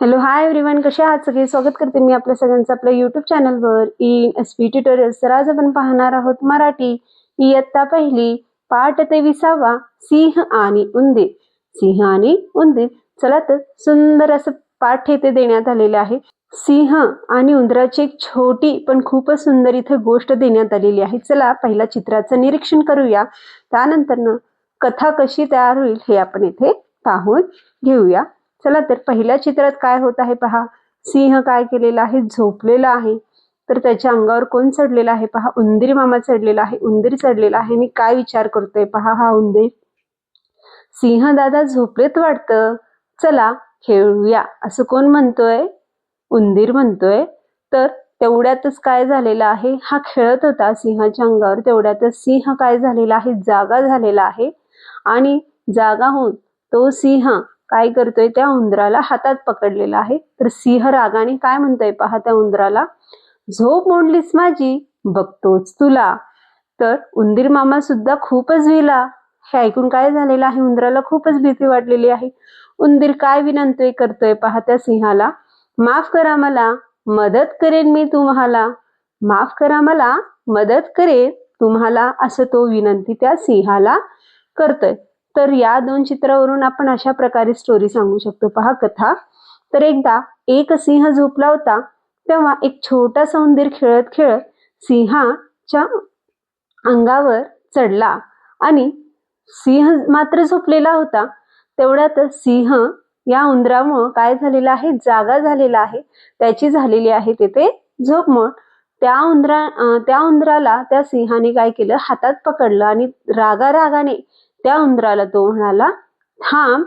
Hello hi everyone कसे आहात सगळे? स्वागत करते मी आपल्या सगळ्यांचं आपल्या युट्यूब चॅनलवर इन एस पी ट्युटोरियल्स तर आज आपण पाहणार आहोत मराठी. इयत्ता पहिली पाठ ते विसावा सिंह आणि उंदीर सिंह आणि उंदीर चला तर सुंदर असं पाठ इथे देण्यात आलेलं आहे. सिंह आणि उंदराची एक छोटी पण खूपच सुंदर इथे गोष्ट देण्यात आलेली आहे. चला पहिला चित्राचं निरीक्षण करूया. त्यानंतर कथा कशी तयार होईल हे आपण इथे पाहून घेऊया. चला तर पहिल्या चित्रात काय होत आहे पहा. सिंह काय केलेला आहे? झोपलेला आहे. तर त्याच्या अंगावर कोण चढलेला आहे पहा? उंदीर मामा चढलेला आहे. उंदीर चढलेला आहे. मी काय विचार करतोय पहा हा उंदीर. सिंह दादा झोपलेत वाटतं. चला खेळूया. असं कोण म्हणतोय? उंदीर म्हणतोय. तर तेवढ्यातच काय झालेलं आहे? हा खेळत होता सिंहाच्या अंगावर. तेवढ्यातच सिंह काय झालेला आहे? जागा झालेला आहे. आणि जागा होऊन तो सिंह काय करतोय त्या उंदराला हातात पकडलेला आहे. तर सिंह रागाने काय म्हणतोय पहा त्या उंदराला? झोप मोडलीस माझी बघतोच तुला. तर उंदीर मामा सुद्धा खूपच भिला. हे ऐकून काय झालेलं आहे? उंदराला खूपच भीती वाटलेली आहे. उंदीर काय विनंतोय करतोय पहा त्या सिंहाला? माफ करा मला मदत करेन मी तुम्हाला. माफ करा मला मदत करेन तुम्हाला असं तो विनंती त्या सिंहाला करतोय. तर या दोन चित्रावरून आपण अशा प्रकारे स्टोरी सांगू शकतो. पहा कथा. तर एकदा एक सिंह झोपला होता तेव्हा एक छोटासा उंदीर खेळत खेळत सिंहाच्या अंगावर चढला आणि सिंह मात्र झोपलेला होता. तेवढ्यातच सिंह या उंदरामुळं काय झालेलं आहे? जागा झालेला आहे. त्याची झालेली आहे तेथे झोपमळ त्या उंदरा त्या उंदराला त्या सिंहाने काय केलं? हातात पकडलं आणि रागा रागाने त्या उंदराला तो म्हणाला थांब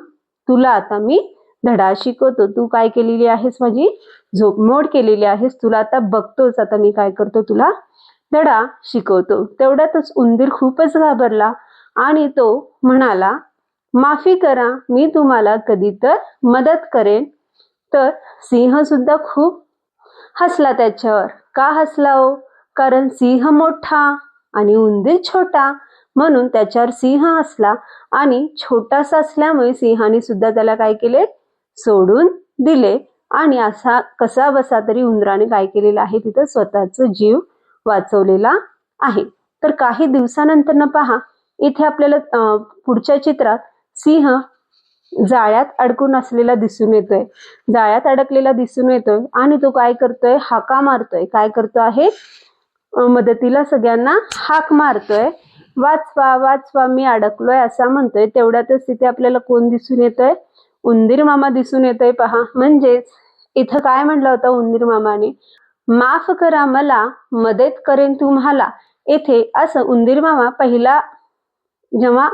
तुला आता मी धडा शिकवतो. तू काय केलेली आहेस माझी? झोपमोड केलेली आहेस. तुला आता बघतोच आता मी काय करतो. तुला धडा शिकवतो. तेवढ्यातच उंदीर खूपच घाबरला आणि तो म्हणाला माफी करा मी तुम्हाला कधी तर मदत करेन. तर सिंह सुद्धा खूप हसला त्याच्यावर. का हसला हो? कारण सिंह मोठा आणि उंदीर छोटा. म्हणून त्याच्यावर सिंह असला आणि छोटासा असल्यामुळे सिंहाने सुद्धा त्याला काय केले? सोडून दिले. आणि असा कसा बसा तरी उंदराने काय केलेलं आहे? तिथं स्वतःच जीव वाचवलेला आहे. तर काही दिवसानंतर न पहा इथे आपल्याला पुढच्या चित्रात सिंह जाळ्यात अडकून असलेला दिसून येतोय. जाळ्यात अडकलेला दिसून येतोय आणि तो काय करतोय? हाका मारतोय. काय करतो आहे? मदतीला सगळ्यांना हाक मारतोय. वाचवा वाचवा मी अडकलोय असा म्हणतोय. तेवढ्यातच तिथे आपल्याला कोण दिसून येतोय? उंदीर मामा दिसून येतोय पहा. म्हणजेच इथं काय म्हणलं होतं उंदीर मामाने? माफ करा मला मदत करेन तुम्हाला. येथे असं उंदीर मामा पहिला जेव्हा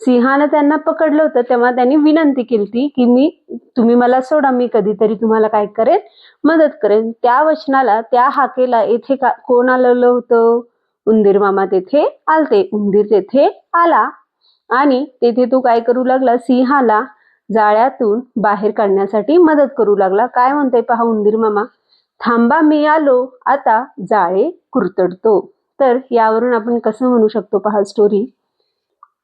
सिंहानं त्यांना पकडलं होतं तेव्हा त्यांनी विनंती केली ती की मी तुम्ही मला सोडा मी कधीतरी तुम्हाला काय करेन? मदत करेन. त्या वचनाला त्या हाकेला येथे का कोण आलेलं होतं? उंदीर मामा तेथे आलते. उंदीर तेथे आला. आणि तेथे तो काय करू लागला? सिंहाला जाळ्यातून बाहेर काढण्यासाठी मदत करू लागला. काय म्हणतोय पहा उंदीर मामा? थांबा मी आलो. आता जाळे कुरतडतो. तर यावरून आपण कसं म्हणू शकतो पहा स्टोरी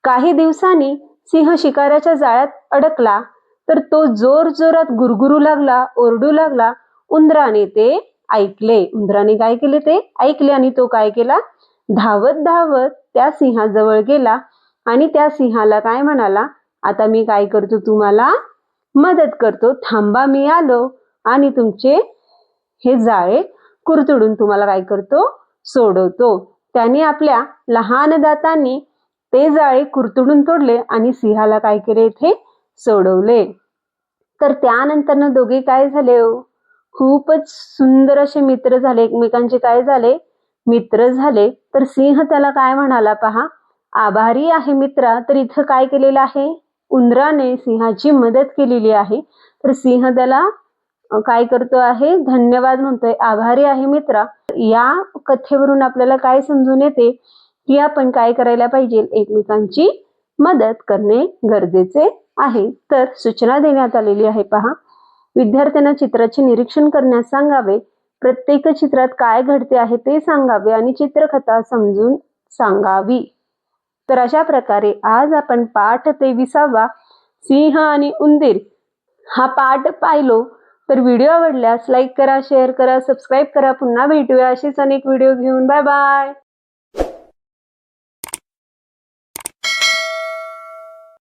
काही दिवसांनी सिंह शिकाऱ्याच्या जाळ्यात अडकला. तर तो जोर जोरात गुरगुरू लागला ओरडू लागला. उंदराने ते ऐकले. उंदराने काय केले ते? ऐकले आणि तो काय केला? धावत धावत त्या सिंहाजवळ गेला आणि त्या सिंहाला काय म्हणाला आता मी काय करतो तुम्हाला? मदत करतो. थांबा मी आलो आणि तुमचे हे जाळे कुरतडून तुम्हाला काय करतो? सोडवतो. त्याने आपल्या लहान दातांनी ते जाळे कुरतडून तोडले आणि सिंहाला काय केले इथे? सोडवले. तर त्यानंतर दोघे काय झाले हो? खूपच सुंदर असे मित्र झाले. एकमेकांचे काय झाले? मित्र झाले तर सिंह त्याला काय म्हणाला पहा? आभारी आहे मित्रा तर इथं काय केलेलं आहे? उंदराने सिंहाची मदत केलेली आहे. तर सिंह त्याला काय करतो आहे? धन्यवाद म्हणतोय. आभारी आहे मित्रा. या कथेवरून आपल्याला काय समजून येते? की आपण काय करायला पाहिजे? एकमेकांची मदत करणे गरजेचे आहे. तर सूचना देण्यात आलेली आहे पहा. विद्यार्थ्यांना चित्राचे निरीक्षण करण्यास सांगावे. प्रत्येक चित्रात काय घडते आहे ते सांगावे आणि चित्रकथा समजून सांगावी. तर अशा प्रकारे आज आपण पाठ तेविसावा सिंह आणि उंदीर हा पाठ पाहिलो. तर व्हिडिओ आवडल्यास लाईक करा शेअर करा सबस्क्राईब करा. पुन्हा भेटूया असेच अनेक व्हिडिओ घेऊन. Bye bye.